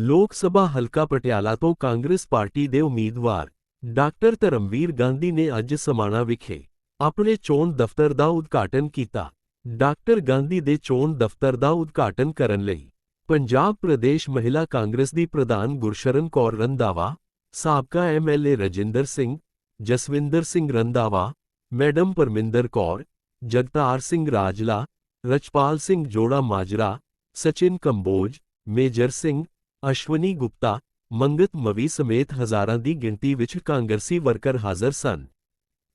ਲੋਕ ਸਭਾ ਹਲਕਾ ਪਟਿਆਲਾ ਤੋਂ ਕਾਂਗਰਸ ਪਾਰਟੀ ਦੇ ਉਮੀਦਵਾਰ ਡਾਕਟਰ ਧਰਮਵੀਰ ਗਾਂਧੀ ਨੇ ਅੱਜ ਸਮਾਣਾ ਵਿਖੇ ਆਪਣੇ ਚੋਣ ਦਫ਼ਤਰ ਦਾ ਉਦਘਾਟਨ ਕੀਤਾ ਡਾਕਟਰ ਗਾਂਧੀ ਦੇ ਚੋਣ ਦਫ਼ਤਰ ਦਾ ਉਦਘਾਟਨ ਕਰਨ ਲਈ ਪੰਜਾਬ ਪ੍ਰਦੇਸ਼ ਮਹਿਲਾ ਕਾਂਗਰਸ ਦੀ ਪ੍ਰਧਾਨ ਗੁਰਸ਼ਰਨ ਕੌਰ ਰੰਧਾਵਾ ਸਾਬਕਾ ਐਮਐਲਏ ਰਜਿੰਦਰ ਸਿੰਘ ਜਸਵਿੰਦਰ ਸਿੰਘ ਰੰਧਾਵਾ ਮੈਡਮ ਪਰਮਿੰਦਰ ਕੌਰ ਜਗਤਾਰ ਸਿੰਘ ਰਾਜਲਾ ਰਚਪਾਲ ਸਿੰਘ ਜੋੜਾ ਮਾਜਰਾ ਸਚਿਨ ਕੰਬੋਜ ਮੇਜਰ ਸਿੰਘ ਅਸ਼ਵਨੀ ਗੁਪਤਾ, ਮੰਗਤ ਮਵੀ ਸਮੇਤ ਹਜ਼ਾਰਾਂ ਦੀ ਗਿਣਤੀ ਵਿੱਚ ਕਾਂਗਰਸੀ ਵਰਕਰ ਹਾਜ਼ਰ ਸਨ।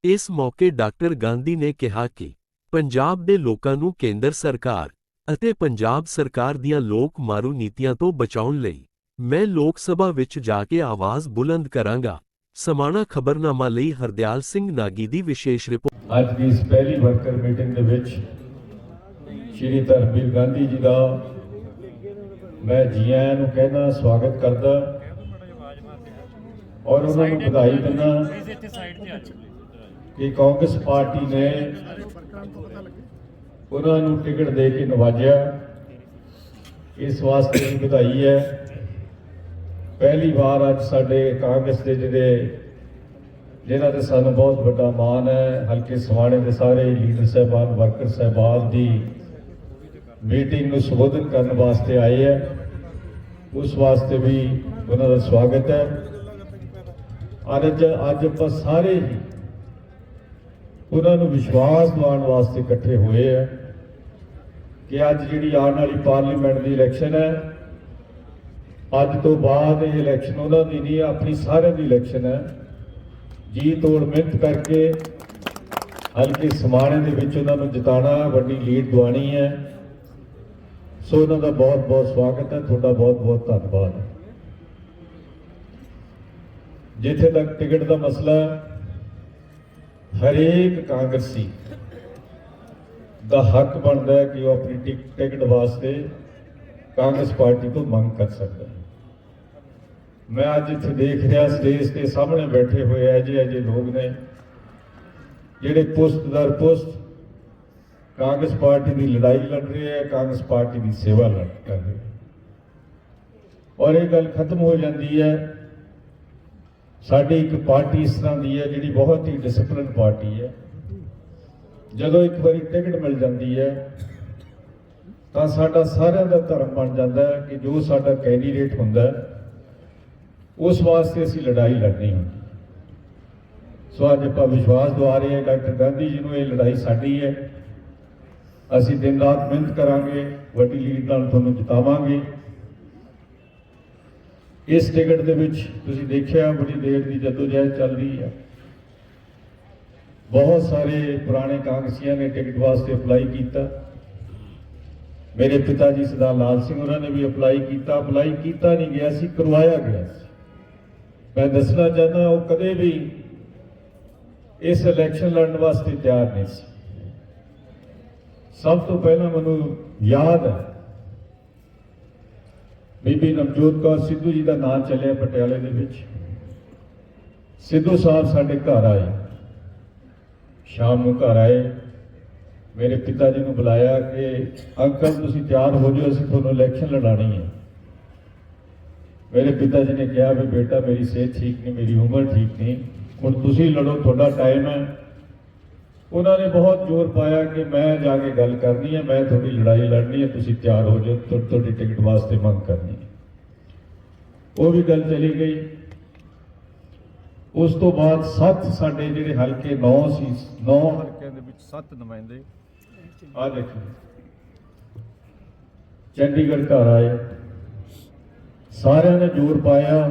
ਇਸ ਮੌਕੇ ਡਾਕਟਰ ਗਾਂਧੀ ਨੇ ਕਿਹਾ ਕਿ ਪੰਜਾਬ ਦੇ ਲੋਕਾਂ ਨੂੰ ਕੇਂਦਰ ਸਰਕਾਰ ਅਤੇ ਪੰਜਾਬ ਸਰਕਾਰ ਦੀਆਂ ਲੋਕ ਮਾਰੂ ਨੀਤੀਆਂ ਤੋਂ ਬਚਾਉਣ ਲਈ ਮੈਂ ਲੋਕ ਸਭਾ ਵਿੱਚ ਜਾ ਕੇ ਆਵਾਜ਼ ਬੁਲੰਦ ਕਰਾਂਗਾ, ਸਮਾਣਾ ਖਬਰਨਾਮਾ ਲਈ ਹਰਦਿਆਲ ਸਿੰਘ ਨਾਗੀ ਦੀ ਵਿਸ਼ੇਸ਼ ਰਿਪੋਰਟ ਅੱਜ ਦੀ ਇਸ ਪਹਿਲੀ ਵਰਕਰ ਮੀਟਿੰਗ ਦੇ ਵਿੱਚ ਸ਼੍ਰੀ ਧਰਮਵੀਰ ਗਾਂਧੀ ਜੀ ਦਾ ਮੈਂ ਜੀ ਆਇਆਂ ਨੂੰ ਕਹਿਣਾ ਸਵਾਗਤ ਕਰਦਾ। ਔਰ ਉਹਨਾਂ ਨੂੰ ਵਧਾਈ ਦਿੰਦਾ ਕਿ ਕਾਂਗਰਸ ਪਾਰਟੀ ਨੇ ਉਹਨਾਂ ਨੂੰ ਟਿਕਟ ਦੇ ਕੇ ਨਵਾਜਿਆ। ਇਸ ਵਾਸਤੇ ਵੀ ਵਧਾਈ ਹੈ। ਪਹਿਲੀ ਵਾਰ ਅੱਜ ਸਾਡੇ ਕਾਂਗਰਸ ਦੇ ਜਿਹੜੇ ਜਿਹਨਾਂ ਤੇ ਸਾਨੂੰ ਬਹੁਤ ਵੱਡਾ ਮਾਣ ਹੈ, ਹਲਕੇ ਸਵਾਣੇ ਦੇ ਸਾਰੇ ਲੀਡਰ ਸਾਹਿਬਾਨ, ਵਰਕਰ ਸਾਹਿਬਾਨ ਦੀ ਮੀਟਿੰਗ ਨੂੰ ਸੰਬੋਧਨ ਕਰਨ ਵਾਸਤੇ ਆਏ ਹੈ। ਉਸ ਵਾਸਤੇ ਵੀ ਉਹਨਾਂ ਦਾ ਸਵਾਗਤ ਹੈ। ਅੱਜ ਅੱਜ ਆਪਾਂ ਸਾਰੇ ਹੀ ਉਹਨਾਂ ਨੂੰ ਵਿਸ਼ਵਾਸ ਦਿਵਾਉਣ ਵਾਸਤੇ ਇਕੱਠੇ ਹੋਏ ਹੈ ਕਿ ਅੱਜ ਜਿਹੜੀ ਆਉਣ ਵਾਲੀ ਪਾਰਲੀਮੈਂਟ ਦੀ ਇਲੈਕਸ਼ਨ ਹੈ, ਅੱਜ ਤੋਂ ਬਾਅਦ ਇਹ ਇਲੈਕਸ਼ਨ ਉਹਨਾਂ ਦੀ ਨਹੀਂ, ਆਪਣੀ ਸਾਰਿਆਂ ਦੀ ਇਲੈਕਸ਼ਨ ਹੈ। ਜੀ ਤੋੜ ਮਿਹਨਤ ਕਰਕੇ ਹਲਕੇ ਸਮਾਣੇ ਦੇ ਵਿੱਚ ਉਹਨਾਂ ਨੂੰ ਜਿਤਾਣਾ ਵੱਡੀ ਲੀਡ ਦਿਵਾਣੀ ਹੈ। ਸੋ ਉਹਨਾਂ ਦਾ ਬਹੁਤ ਬਹੁਤ ਸਵਾਗਤ ਹੈ, ਤੁਹਾਡਾ ਬਹੁਤ ਬਹੁਤ ਧੰਨਵਾਦ। ਜਿੱਥੇ ਤੱਕ ਟਿਕਟ ਦਾ ਮਸਲਾ ਹਰੇਕ ਕਾਂਗਰਸੀ ਦਾ ਹੱਕ ਬਣਦਾ ਹੈ ਕਿ ਉਹ ਆਪਣੀ ਟਿਕ- ਟਿਕਟ ਵਾਸਤੇ ਕਾਂਗਰਸ ਪਾਰਟੀ ਤੋਂ ਮੰਗ ਕਰ ਸਕਦਾ ਹੈ। ਮੈਂ ਅੱਜ ਇੱਥੇ ਦੇਖ ਰਿਹਾ, ਸਟੇਜ ਤੇ ਸਾਹਮਣੇ ਬੈਠੇ ਹੋਏ ਅਜੇ ਅਜੇ ਲੋਕ ਨੇ, ਜਿਹੜੇ ਪੁਸਤ ਦਰ ਪੁਸਤ ਕਾਂਗਰਸ ਪਾਰਟੀ ਦੀ ਲੜਾਈ ਲੜ ਰਹੇ ਹੈ, ਕਾਂਗਰਸ ਪਾਰਟੀ ਦੀ ਸੇਵਾ ਲੜ ਕਰ ਰਹੇ ਔਰ ਇਹ ਗੱਲ ਖਤਮ ਹੋ ਜਾਂਦੀ ਹੈ। ਸਾਡੀ ਇੱਕ ਪਾਰਟੀ ਇਸ ਤਰ੍ਹਾਂ ਦੀ ਹੈ ਜਿਹੜੀ ਬਹੁਤ ਹੀ ਡਿਸਪਲਿਨ ਪਾਰਟੀ ਹੈ। ਜਦੋਂ ਇੱਕ ਵਾਰੀ ਟਿਕਟ ਮਿਲ ਜਾਂਦੀ ਹੈ, ਤਾਂ ਸਾਡਾ ਸਾਰਿਆਂ ਦਾ ਧਰਮ ਬਣ ਜਾਂਦਾ ਹੈ ਕਿ ਜੋ ਸਾਡਾ ਕੈਂਡੀਡੇਟ ਹੁੰਦਾ ਉਸ ਵਾਸਤੇ ਅਸੀਂ ਲੜਾਈ ਲੜਨੀ ਹੁੰਦੀ ਸੋ ਅੱਜ ਆਪਾਂ ਵਿਸ਼ਵਾਸ ਦਵਾ ਰਹੇ ਹਾਂ ਡਾਕਟਰ ਗਾਂਧੀ ਜੀ ਨੂੰ, ਇਹ ਲੜਾਈ ਸਾਡੀ ਹੈ। ਅਸੀਂ ਦਿਨ ਰਾਤ ਮਿਹਨਤ ਕਰਾਂਗੇ, ਵੱਡੀ ਲੀਡ ਨਾਲ ਤੁਹਾਨੂੰ ਜਿਤਾਵਾਂਗੇ। ਇਸ ਟਿਕਟ ਦੇ ਵਿੱਚ ਤੁਸੀਂ ਦੇਖਿਆ, ਬੜੀ ਦੇਰ ਦੀ ਜਦੋਜਹਿਦ ਚੱਲ ਰਹੀ ਹੈ। ਬਹੁਤ ਸਾਰੇ ਪੁਰਾਣੇ ਕਾਂਗਰਸੀਆਂ ਨੇ ਟਿਕਟ ਵਾਸਤੇ ਅਪਲਾਈ ਕੀਤਾ। ਮੇਰੇ ਪਿਤਾ ਜੀ ਸਰਦਾਰ ਲਾਲ ਸਿੰਘ ਉਹਨਾਂ ਨੇ ਵੀ ਅਪਲਾਈ ਕੀਤਾ। ਅਪਲਾਈ ਕੀਤਾ ਨਹੀਂ ਗਿਆ ਸੀ, ਕਰਵਾਇਆ ਗਿਆ ਸੀ। ਮੈਂ ਦੱਸਣਾ ਚਾਹੁੰਦਾ, ਉਹ ਕਦੇ ਵੀ ਇਸ ਇਲੈਕਸ਼ਨ ਲੜਨ ਵਾਸਤੇ ਤਿਆਰ ਨਹੀਂ ਸੀ। ਸਭ ਤੋਂ ਪਹਿਲਾਂ ਮੈਨੂੰ ਯਾਦ ਹੈ। ਬੀਬੀ ਨਵਜੋਤ ਕੌਰ ਸਿੱਧੂ ਜੀ ਦਾ ਨਾਮ ਚੱਲਿਆ ਪਟਿਆਲੇ ਦੇ ਵਿੱਚ। ਸਿੱਧੂ ਸਾਹਿਬ ਸਾਡੇ ਘਰ ਆਏ। ਸ਼ਾਮ ਨੂੰ ਘਰ ਆਏ। ਮੇਰੇ ਪਿਤਾ ਜੀ ਨੂੰ ਬੁਲਾਇਆ ਕਿ, ਅੰਕਲ, ਤੁਸੀਂ ਤਿਆਰ ਹੋ ਜਾਓ, ਅਸੀਂ ਤੁਹਾਨੂੰ ਇਲੈਕਸ਼ਨ ਲੜਾਣੀ ਹੈ। ਮੇਰੇ ਪਿਤਾ ਜੀ ਨੇ ਕਿਹਾ ਵੀ, ਬੇਟਾ, ਮੇਰੀ ਸਿਹਤ ਠੀਕ ਨਹੀਂ, ਮੇਰੀ ਉਮਰ ਠੀਕ ਨਹੀਂ। ਹੁਣ ਤੁਸੀਂ ਲੜੋ, ਤੁਹਾਡਾ ਟਾਈਮ ਹੈ। ਉਹਨਾਂ ਨੇ ਬਹੁਤ ਜ਼ੋਰ ਪਾਇਆ ਕਿ ਮੈਂ ਜਾ ਕੇ ਗੱਲ ਕਰਨੀ ਹੈ, ਮੈਂ ਤੁਹਾਡੀ ਲੜਾਈ ਲੜਨੀ ਹੈ, ਤੁਸੀਂ ਤਿਆਰ ਹੋ ਜਾਓ ਤੁਹਾਡੀ ਟਿਕਟ ਵਾਸਤੇ ਮੰਗ ਕਰਨੀ ਹੈ। ਉਹ ਵੀ ਗੱਲ ਚਲੀ ਗਈ। ਉਸ ਤੋਂ ਬਾਅਦ ਸੱਤ ਸਾਡੇ ਜਿਹੜੇ ਹਲਕੇ 9 ਸੀ 9 ਹਲਕਿਆਂ ਦੇ ਵਿੱਚ ਸੱਤ ਨੁਮਾਇੰਦੇ। ਆ ਦੇਖੋ। ਚੰਡੀਗੜ੍ਹ ਘਰ ਆਏ। ਸਾਰਿਆਂ ਨੇ ਜ਼ੋਰ ਪਾਇਆ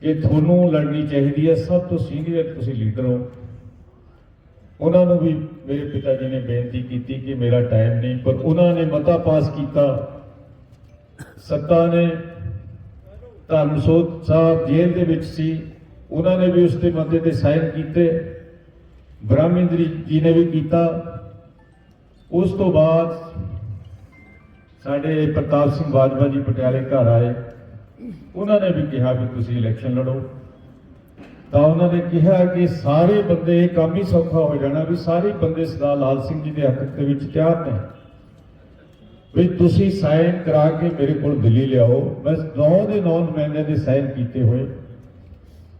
ਕਿ ਤੁਹਾਨੂੰ ਲੜਨੀ ਚਾਹੀਦੀ ਹੈ। ਸਭ ਤੋਂ ਸੀਨੀਅਰ ਤੁਸੀਂ ਲੀਡਰ ਹੋ। ਉਹਨਾਂ ਨੂੰ ਵੀ ਮੇਰੇ ਪਿਤਾ ਜੀ ਨੇ ਬੇਨਤੀ ਕੀਤੀ ਕਿ ਮੇਰਾ ਟਾਈਮ ਨਹੀਂ, ਪਰ ਉਹਨਾਂ ਨੇ ਮਤਾ ਪਾਸ ਕੀਤਾ। ਸੱਤਾ ਨੇ ਧਰਮਸੋਤ ਸਾਹਿਬ ਜੇਲ੍ਹ ਦੇ ਵਿੱਚ ਸੀ। ਉਹਨਾਂ ਨੇ ਵੀ ਉਸ ਤੇ ਮਤੇ ਤੇ ਸਾਈਨ ਕੀਤੇ। ਬ੍ਰਹਮਿੰਦਰੀ ਜੀ ਨੇ ਵੀ ਕੀਤਾ। ਉਸ ਤੋਂ ਬਾਅਦ ਸਾਡੇ ਪ੍ਰਤਾਪ ਸਿੰਘ ਬਾਜਵਾ ਜੀ ਪਟਿਆਲੇ ਘਰ ਆਏ। ਉਹਨਾਂ ਨੇ ਵੀ ਕਿਹਾ ਵੀ ਤੁਸੀਂ ਇਲੈਕਸ਼ਨ ਲੜੋ। ਤਾਂ ਉਹਨਾਂ ਨੇ ਕਿਹਾ ਕਿ ਸਾਰੇ ਬੰਦੇ, ਇਹ ਕੰਮ ਹੀ ਸੌਖਾ ਹੋ ਜਾਣਾ ਵੀ ਸਾਰੇ ਬੰਦੇ ਸਰਦਾਰ ਲਾਲ ਸਿੰਘ ਜੀ ਦੇ ਹੱਕ ਦੇ ਵਿੱਚ ਤਿਆਰ ਨੇ। ਵੀ ਤੁਸੀਂ ਸਾਈਨ ਕਰਾ ਕੇ ਮੇਰੇ ਕੋਲ ਦਿੱਲੀ ਲਿਆਓ। ਮੈਂ 9 ਦੇ 9 ਨੁਮਾਇੰਦਿਆਂ ਦੇ ਸਾਈਨ ਕੀਤੇ ਹੋਏ।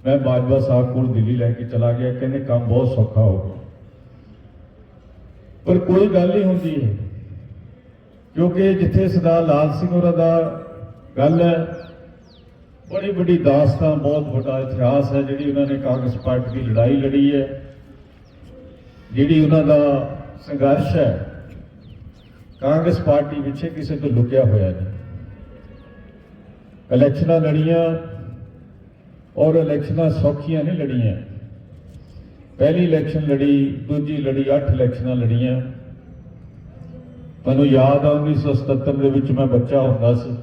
ਮੈਂ ਬਾਜਵਾ ਸਾਹਿਬ ਕੋਲ ਦਿੱਲੀ ਲੈ ਕੇ ਚਲਾ ਗਿਆ, ਕਹਿੰਦੇ ਕੰਮ ਬਹੁਤ ਸੌਖਾ ਹੋ ਗਿਆ। ਪਰ ਕੋਈ ਗੱਲ ਨਹੀਂ ਹੁੰਦੀ। ਹੈ ਕਿਉਂਕਿ ਜਿੱਥੇ ਸਰਦਾਰ ਲਾਲ ਸਿੰਘ ਹੋਰਾਂ ਦਾ ਗੱਲ ਹੈ ਬੜੀ ਵੱਡੀ ਦਾਸਤਾਨ ਬਹੁਤ ਵੱਡਾ ਇਤਿਹਾਸ ਹੈ, ਜਿਹੜੀ ਉਹਨਾਂ ਨੇ ਕਾਂਗਰਸ ਪਾਰਟੀ ਦੀ ਲੜਾਈ ਲੜੀ ਹੈ। ਜਿਹੜੀ ਉਹਨਾਂ ਦਾ ਸੰਘਰਸ਼ ਹੈ, ਕਾਂਗਰਸ ਪਾਰਟੀ ਪਿੱਛੇ ਕਿਸੇ ਤੋਂ ਲੁਕਿਆ ਹੋਇਆ ਨਹੀਂ। ਇਲੈਕਸ਼ਨਾਂ ਲੜੀਆਂ ਔਰ ਇਲੈਕਸ਼ਨਾਂ ਸੌਖੀਆਂ ਨਹੀਂ ਲੜੀਆਂ। ਪਹਿਲੀ ਇਲੈਕਸ਼ਨ ਲੜੀ, ਦੂਜੀ ਲੜੀ 8 ਇਲੈਕਸ਼ਨਾਂ ਲੜੀਆਂ। ਤੁਹਾਨੂੰ ਯਾਦ ਆ 1977 ਦੇ ਵਿੱਚ ਮੈਂ ਬੱਚਾ ਹੁੰਦਾ ਸੀ।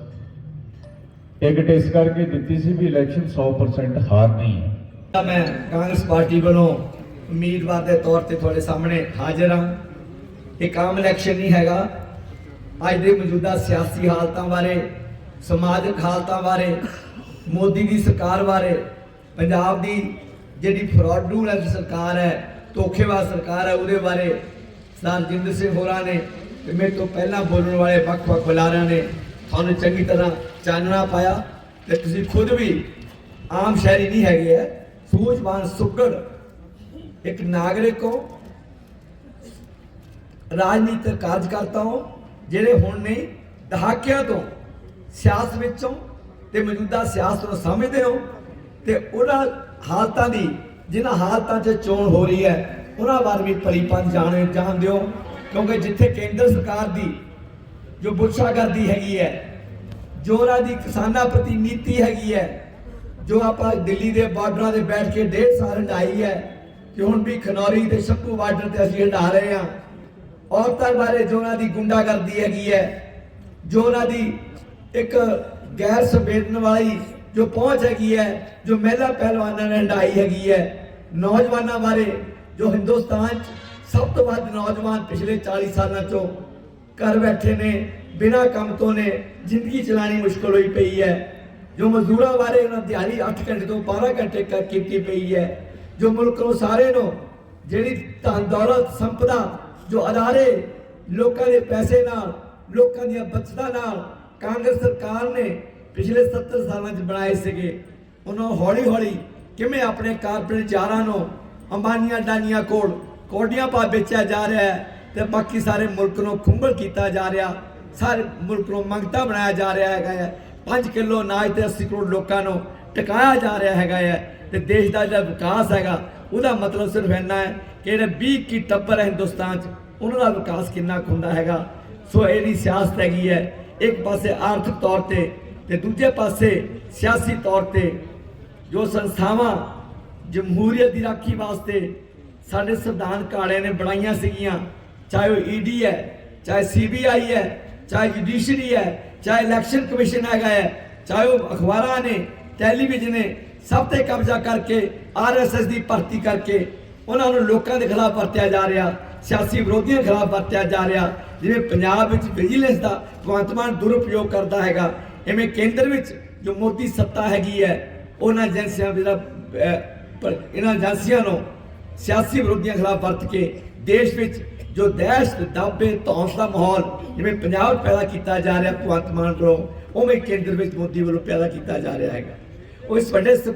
ਟਿਕਟ ਇਸ ਕਰਕੇ ਦਿੱਤੀ ਸੀ ਵੀ ਇਲੈਕਸ਼ਨ 100% ਹਾਰ ਨਹੀਂ ਹੈ। ਮੈਂ ਕਾਂਗਰਸ ਪਾਰਟੀ ਵੱਲੋਂ ਉਮੀਦਵਾਰ ਦੇ ਤੌਰ ਤੇ ਤੁਹਾਡੇ ਸਾਹਮਣੇ ਹਾਜ਼ਰ ਹਾਂ। ਇਹ ਆਮ ਇਲੈਕਸ਼ਨ ਨਹੀਂ ਹੈਗਾ। ਅੱਜ ਦੇ ਮੌਜੂਦਾ ਸਿਆਸੀ ਹਾਲਤਾਂ ਬਾਰੇ, ਸਮਾਜਿਕ ਹਾਲਤਾਂ ਬਾਰੇ, ਮੋਦੀ ਦੀ ਸਰਕਾਰ ਬਾਰੇ, ਪੰਜਾਬ ਦੀ ਜਿਹੜੀ ਫਰਾਡੂਲੈਂਟ ਸਰਕਾਰ ਹੈ, ਧੋਖੇਬਾਜ਼ ਸਰਕਾਰ ਹੈ, ਉਹਦੇ ਬਾਰੇ ਸਰ ਸਿੰਘ ਹੋਰਾਂ ਨੇ ਤੇ ਮੇਰੇ ਤੋਂ ਪਹਿਲਾਂ ਬੋਲਣ ਵਾਲੇ ਵੱਖ-ਵੱਖ ਬੁਲਾਰਿਆਂ ਨੇ ਤੁਹਾਨੂੰ ਚੰਗੀ ਤਰ੍ਹਾਂ ਚਾਨਣਾ ਪਾਇਆ ਤੇ ਤੁਸੀਂ ਖੁਦ ਵੀ ਆਮ ਸ਼ਹਿਰੀ ਨਹੀਂ ਹੈਗੇ ਹੈ। ਸੂਝਵਾਨ ਸੁਗੜ ਇੱਕ ਨਾਗਰਿਕ ਹੋ। ਰਾਜਨੀਤਿਕ ਕਾਰਜਕਰਤਾ ਹੋ, ਜਿਹੜੇ ਹੁਣ ਨਹੀਂ, ਦਹਾਕਿਆਂ ਤੋਂ ਸਿਆਸਤ ਵਿੱਚੋਂ ਤੇ ਮੌਜੂਦਾ ਸਿਆਸਤ ਨੂੰ ਸਮਝਦੇ ਹੋ ਤੇ ਉਹਨਾਂ ਹਾਲਤਾਂ ਦੀ, ਜਿਨ੍ਹਾਂ ਹਾਲਤਾਂ 'ਚ ਚੋਣ ਹੋ ਰਹੀ ਹੈ, ਉਹਨਾਂ ਬਾਰੇ ਵੀ ਭਲੀਪਨ ਜਾਣੇ ਜਾਣਦੇ ਹੋ। ਕਿਉਂਕਿ ਜਿੱਥੇ ਕੇਂਦਰ ਸਰਕਾਰ ਦੀ ਜੋ ਬੁੱਛਾਗਰਦੀ ਹੈਗੀ ਹੈ ਜੋ ਉਹਨਾਂ ਦੀ ਕਿਸਾਨਾਂ ਪ੍ਰਤੀ ਨੀਤੀ ਹੈਗੀ ਹੈ, ਜੋ ਆਪਾਂ ਦਿੱਲੀ ਦੇ ਬਾਰਡਰਾਂ ਤੇ ਬੈਠ ਕੇ ਡੇਢ ਸਾਲ ਹੰਡਾਈ ਹੈ ਕਿ ਹੁਣ ਵੀ ਖਨੌਰੀ ਤੇ ਸ਼ੰਭੂ ਬਾਰਡਰ ਤੇ ਅਸੀਂ ਹੰਡਾ ਰਹੇ ਹਾਂ। ਔਰਤਾਂ ਬਾਰੇ ਜੋ ਉਹਨਾਂ ਦੀ ਗੁੰਡਾਗਰਦੀ ਹੈਗੀ ਹੈ ਜੋ ਉਹਨਾਂ ਦੀ ਇੱਕ ਗੈਰ ਸੰਵੇਦਨ ਵਾਲੀ ਜੋ ਪਹੁੰਚ ਹੈਗੀ ਹੈ, ਜੋ ਮਹਿਲਾ ਪਹਿਲਵਾਨਾਂ ਨੇ ਹੰਡਾਈ ਹੈਗੀ ਹੈ। ਨੌਜਵਾਨਾਂ ਬਾਰੇ ਜੋ ਹਿੰਦੁਸਤਾਨ 'ਚ ਸਭ ਤੋਂ ਵੱਧ ਨੌਜਵਾਨ ਪਿਛਲੇ 40 ਸਾਲਾਂ 'ਚੋਂ ਘਰ ਬੈਠੇ ਨੇ ਬਿਨਾਂ ਕੰਮ ਤੋਂ ਨੇ ਜ਼ਿੰਦਗੀ ਚਲਾਣੀ ਮੁਸ਼ਕਲ ਹੋਈ ਪਈ ਹੈ। ਜੋ ਮਜ਼ਦੂਰਾਂ ਬਾਰੇ ਉਹਨਾਂ ਦਿਹਾੜੀ 8 ਘੰਟੇ ਤੋਂ 12 ਘੰਟੇ ਕਰ ਕੀਤੀ ਪਈ ਹੈ। ਜੋ ਮੁਲਕ ਨੂੰ ਸਾਰੇ ਨੂੰ ਜਿਹੜੀ ਧਨ, ਦੌਲਤ, ਸੰਪਦਾ, ਜੋ ਅਦਾਰੇ ਲੋਕਾਂ ਦੇ ਪੈਸੇ ਨਾਲ, ਲੋਕਾਂ ਦੀਆਂ ਬਚਤਾਂ ਨਾਲ ਕਾਂਗਰਸ ਸਰਕਾਰ ਨੇ ਪਿਛਲੇ 70 ਸਾਲਾਂ 'ਚ ਬਣਾਏ ਸੀਗੇ। ਉਹਨਾਂ ਹੌਲੀ ਹੌਲੀ ਕਿਵੇਂ ਆਪਣੇ ਕਾਰਪੋਰੇਟ ਚਾਰਾਂ ਨੂੰ ਅੰਬਾਨੀਆਂ ਡਾਨੀਆਂ ਕੋਲ ਕੋਡੀਆਂ ਪਾ ਵੇਚਿਆ ਜਾ ਰਿਹਾ ਹੈ ਤੇ ਬਾਕੀ ਸਾਰੇ ਮੁਲਕ ਨੂੰ ਖੁੰਗਲ ਕੀਤਾ ਜਾ ਰਿਹਾ। ਸਾਰੇ ਮੁਲਕ ਨੂੰ ਮੰਗਤਾ ਬਣਾਇਆ ਜਾ ਰਿਹਾ ਹੈਗਾ ਹੈ। 5 ਕਿਲੋ ਅਨਾਜ ਤੇ 80 ਕਰੋੜ ਲੋਕਾਂ ਨੂੰ ਟਿਕਾਇਆ ਜਾ ਰਿਹਾ ਹੈਗਾ ਹੈ ਤੇ ਦੇਸ਼ ਦਾ ਜਿਹੜਾ ਵਿਕਾਸ ਹੈਗਾ, ਉਹਦਾ ਮਤਲਬ ਸਿਰਫ ਇੰਨਾ ਹੈ ਕਿ ਜਿਹੜੇ 20 ਕੀ ਟੱਬਰ ਹੈ ਹਿੰਦੁਸਤਾਨ 'ਚ, ਉਹਨਾਂ ਦਾ ਵਿਕਾਸ ਕਿੰਨਾ ਕੁ ਹੁੰਦਾ ਹੈਗਾ। ਸੋ ਇਹਦੀ ਸਿਆਸਤ ਹੈਗੀ ਹੈ। ਇੱਕ ਪਾਸੇ ਆਰਥਿਕ ਤੌਰ ਤੇ ਤੇ ਦੂਜੇ ਪਾਸੇ ਸਿਆਸੀ ਤੌਰ ਤੇ ਜੋ ਸੰਸਥਾਵਾਂ ਜਮਹੂਰੀਅਤ ਦੀ ਰਾਖੀ ਵਾਸਤੇ ਸਾਡੇ ਸੰਵਿਧਾਨ ਕਾਲੇ ਨੇ ਬਣਾਈਆਂ ਸੀਗੀਆਂ, ਚਾਹੇ ਉਹ ਈਡੀ ਹੈ, ਚਾਹੇ ਸੀਬੀਆਈ ਹੈ ਚਾਹੇ ਜੁਡੀਸ਼ਰੀ ਹੈ, ਚਾਹੇ ਇਲੈਕਸ਼ਨ ਕਮਿਸ਼ਨ ਹੈਗਾ ਹੈ, ਚਾਹੇ ਉਹ ਅਖਬਾਰਾਂ ਨੇ ਟੈਲੀਵਿਜ਼ਨ ਨੇ, ਸਭ ਤੇ ਕਬਜ਼ਾ ਕਰਕੇ ਆਰਐਸਐਸ ਦੀ ਭਰਤੀ ਕਰਕੇ ਉਹਨਾਂ ਨੂੰ ਲੋਕਾਂ ਦੇ ਖਿਲਾਫ ਵਰਤਿਆ ਜਾ ਰਿਹਾ, ਸਿਆਸੀ ਵਿਰੋਧੀਆਂ ਖਿਲਾਫ ਵਰਤਿਆ ਜਾ ਰਿਹਾ, ਜਿਵੇਂ ਪੰਜਾਬ ਵਿੱਚ ਵਿਜੀਲੈਂਸ ਦਾ ਭਗਵੰਤ ਮਾਨ ਦੁਰਉਪਯੋਗ ਕਰਦਾ ਹੈਗਾ ਐਵੇਂ ਕੇਂਦਰ ਵਿੱਚ ਜੋ ਮੋਦੀ ਸੱਤਾ ਹੈਗੀ ਹੈ, ਉਹਨਾਂ ਏਜੰਸੀਆਂ ਜਿਹੜਾ ਇਹਨਾਂ ਏਜੰਸੀਆਂ ਨੂੰ ਸਿਆਸੀ ਵਿਰੋਧੀਆਂ ਖਿਲਾਫ ਵਰਤ ਕੇ ਦੇਸ਼ ਵਿੱਚ ਜੋ ਦਹਿਸ਼ਤ, ਦਾਬੇ ਤੌਸ ਦਾ ਮਾਹੌਲ ਜਿਵੇਂ ਪੰਜਾਬ ਪੈਦਾ ਕੀਤਾ ਜਾ ਰਿਹਾ ਭਗਵੰਤ ਮਾਨ ਵੱਲੋਂ, ਉਵੇਂ ਕੇਂਦਰ ਵਿੱਚ ਮੋਦੀ ਵੱਲੋਂ ਪੈਦਾ ਕੀਤਾ ਜਾ ਰਿਹਾ ਹੈਗਾ। ਉਹ ਇਸ ਵੱਡੇ ਸ-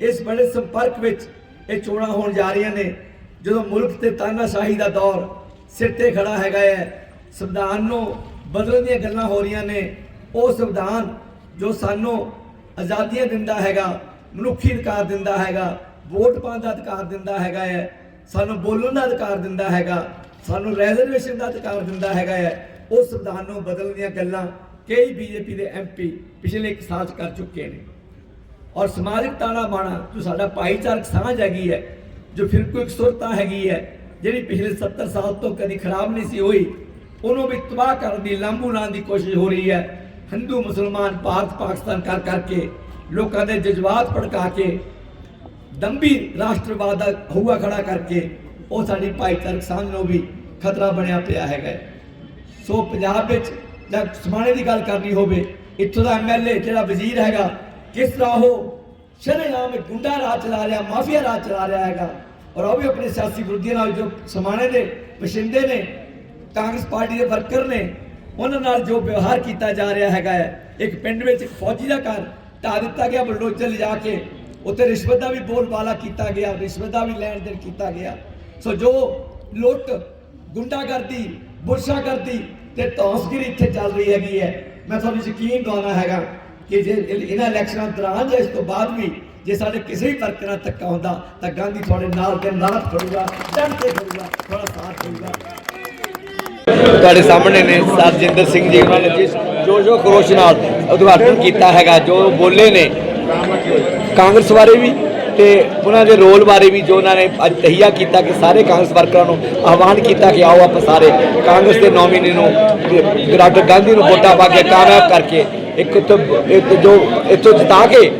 ਇਸ ਵੱਡੇ ਸੰਪਰਕ ਵਿੱਚ ਇਹ ਚੋਣਾਂ ਹੋਣ ਜਾ ਰਹੀਆਂ ਨੇ, ਜਦੋਂ ਮੁਲਕ ਤੇ ਤਾਨਾਸ਼ਾਹੀ ਦਾ ਦੌਰ ਸਿਰ ਤੇ ਖੜਾ ਹੈਗਾ ਹੈ, ਸੰਵਿਧਾਨ ਨੂੰ ਬਦਲਣ ਦੀਆਂ ਗੱਲਾਂ ਹੋ ਰਹੀਆਂ ਨੇ, ਉਹ ਸੰਵਿਧਾਨ ਜੋ ਸਾਨੂੰ ਆਜ਼ਾਦੀਆਂ ਦਿੰਦਾ ਹੈਗਾ, ਮਨੁੱਖੀ ਅਧਿਕਾਰ ਦਿੰਦਾ ਹੈਗਾ, ਵੋਟ ਪਾਉਣ ਦਾ ਅਧਿਕਾਰ ਦਿੰਦਾ ਹੈਗਾ ਹੈ ਸਾਨੂੰ ਬੋਲਣ ਦਾ ਅਧਿਕਾਰ ਦਿੰਦਾ ਹੈਗਾ, ਸਾਨੂੰ ਰੈਜ਼ਰਵੇਸ਼ਨ ਦਾ ਅਧਿਕਾਰ ਦਿੰਦਾ ਹੈਗਾ ਹੈ। ਉਹ ਸੰਵਿਧਾਨ ਨੂੰ ਬਦਲਣ ਦੀਆਂ ਗੱਲਾਂ ਕਈ ਬੀਜੇਪੀ ਦੇ ਐਮਪੀ ਪਿਛਲੇ ਇੱਕ ਸਾਲ 'ਚ ਕਰ ਚੁੱਕੇ ਨੇ। ਔਰ ਸਮਾਜਿਕ ਤਾਣਾ ਬਾਣਾ ਜੋ ਸਾਡਾ ਭਾਈਚਾਰਕ ਸਾਂਝ ਹੈਗੀ ਹੈ, ਜੋ ਫਿਰ ਕੋਈ ਸੁਰਤਾ ਹੈਗੀ ਹੈ, ਜਿਹੜੀ ਪਿਛਲੇ 70 ਸਾਲ ਤੋਂ ਕਦੀ ਖਰਾਬ ਨਹੀਂ ਸੀ ਹੋਈ, ਉਹਨੂੰ ਵੀ ਤਬਾਹ ਕਰਨ ਦੀ ਲਾਂਬੂ ਲਾਉਣ ਦੀ ਕੋਸ਼ਿਸ਼ ਹੋ ਰਹੀ ਹੈ। ਹਿੰਦੂ, ਮੁਸਲਮਾਨ, ਭਾਰਤ, ਪਾਕਿਸਤਾਨ ਕਰ ਕਰਕੇ ਲੋਕਾਂ ਦੇ ਜਜ਼ਬਾਤ ਭੜਕਾ ਕੇ ਦੰਭੀ ਰਾਸ਼ਟਰਵਾਦ ਦਾ ਹੂਆ ਖੜਾ ਕਰਕੇ ਉਹ ਸਾਡੀ ਭਾਈਚਾਰਕ ਸਾਂਝ ਨੂੰ ਵੀ ਖਤਰਾ ਬਣਿਆ ਪਿਆ ਹੈਗਾ ਹੈ। ਸੋ ਪੰਜਾਬ ਵਿੱਚ ਜਦ ਸਮਾਣੇ ਦੀ ਗੱਲ ਕਰਨੀ ਹੋਵੇ, ਇੱਥੋਂ ਦਾ ਐਮਐਲਏ ਜਿਹੜਾ ਵਜ਼ੀਰ ਹੈਗਾ, ਕਿਸ ਤਰ੍ਹਾਂ ਉਹ ਸ਼ਰੇਆਮ ਗੁੰਡਾ ਰਾਜ ਚਲਾ ਰਿਹਾ, ਮਾਫੀਆ ਰਾਜ ਚਲਾ ਰਿਹਾ ਹੈਗਾ, ਔਰ ਉਹ ਵੀ ਆਪਣੇ ਸਿਆਸੀ ਵਿਰੋਧੀਆਂ ਨਾਲ ਜੋ ਸਮਾਣੇ ਦੇ ਵਸਿੰਦੇ ਨੇ, ਕਾਂਗਰਸ ਪਾਰਟੀ ਦੇ ਵਰਕਰ ਨੇ, ਉਹਨਾਂ ਨਾਲ ਜੋ ਵਿਵਹਾਰ ਕੀਤਾ ਜਾ ਰਿਹਾ ਹੈਗਾ ਹੈ, ਇੱਕ ਪਿੰਡ ਵਿੱਚ ਇੱਕ ਫੌਜੀ ਦਾ ਘਰ ਢਾ ਦਿੱਤਾ ਗਿਆ, ਬਲਡੋਜ਼ਰ ਲਿਜਾ ਕੇ ਉੱਥੇ ਰਿਸ਼ਵਤ ਦਾ ਵੀ ਬੋਲਬਾਲਾ ਕੀਤਾ ਗਿਆ, ਰਿਸ਼ਵਤ ਦਾ ਵੀ ਲੈਣ ਦੇਣ ਕੀਤਾ ਗਿਆ। ਸੋ ਜੋ ਲੁੱਟ, ਗੁੰਡਾਗਰਦੀ, ਬੁਰਸ਼ਾਗਰਦੀ ਤੇ ਤੌਸਗਿਰੀ ਇੱਥੇ ਚੱਲ ਰਹੀ ਹੈਗੀ ਹੈ, ਮੈਂ ਤੁਹਾਨੂੰ ਯਕੀਨ ਦਿਵਾਉਣਾ ਹੈਗਾ ਕਿ ਜੇ ਇਹਨਾਂ ਇਲੈਕਸ਼ਨਾਂ ਦੌਰਾਨ ਜਾਂ ਇਸ ਤੋਂ ਬਾਅਦ ਵੀ ਜੇ ਸਾਡੇ ਕਿਸੇ ਵੀ ਵਰਕਰ ਨਾਲ ਧੱਕਾ ਹੁੰਦਾ, ਤਾਂ ਗਾਂਧੀ ਤੁਹਾਡੇ ਨਾਲ ਦੇ ਨਾਲ ਖੜੂਗਾ ਡਟ ਕੇ ਖੜੂਗਾ ਤੁਹਾਡਾ ਸਾਥ ਦੇਊਗਾ। ਤੁਹਾਡੇ ਸਾਹਮਣੇ ਨੇ ਸਰਜਿੰਦਰ ਸਿੰਘ ਜੀ ਉਹਨਾਂ ਨੇ ਜਿਸ ਜੋ ਜੋ ਖਰੋਸ਼ ਨਾਲ ਉਦਘਾਟਨ ਕੀਤਾ ਹੈਗਾ, ਜੋ ਬੋਲੇ ਨੇ ਕਾਂਗਰਸ ਬਾਰੇ ਵੀ ਤੇ ਉਹਨਾਂ ਦੇ ਰੋਲ ਬਾਰੇ ਵੀ ਜੋ ਉਹਨਾਂ ਨੇ ਅੱਜ ਤਹੀਆ ਕੀਤਾ ਕਿ ਸਾਰੇ ਕਾਂਗਰਸ ਵਰਕਰਾਂ ਨੂੰ ਆਹਵਾਨ ਕੀਤਾ ਕਿ ਆਓ ਆਪਾਂ ਸਾਰੇ ਕਾਂਗਰਸ ਦੇ ਨੋਮੀਨੀ ਨੂੰ ਡਾਕਟਰ ਗਾਂਧੀ ਨੂੰ ਵੋਟਾਂ ਪਾ ਕੇ ਕਾਮਯਾਬ ਕਰਕੇ ਇੱਕ ਤੋਂ ਜੋ ਇੱਥੋਂ ਜਿਤਾ ਕੇ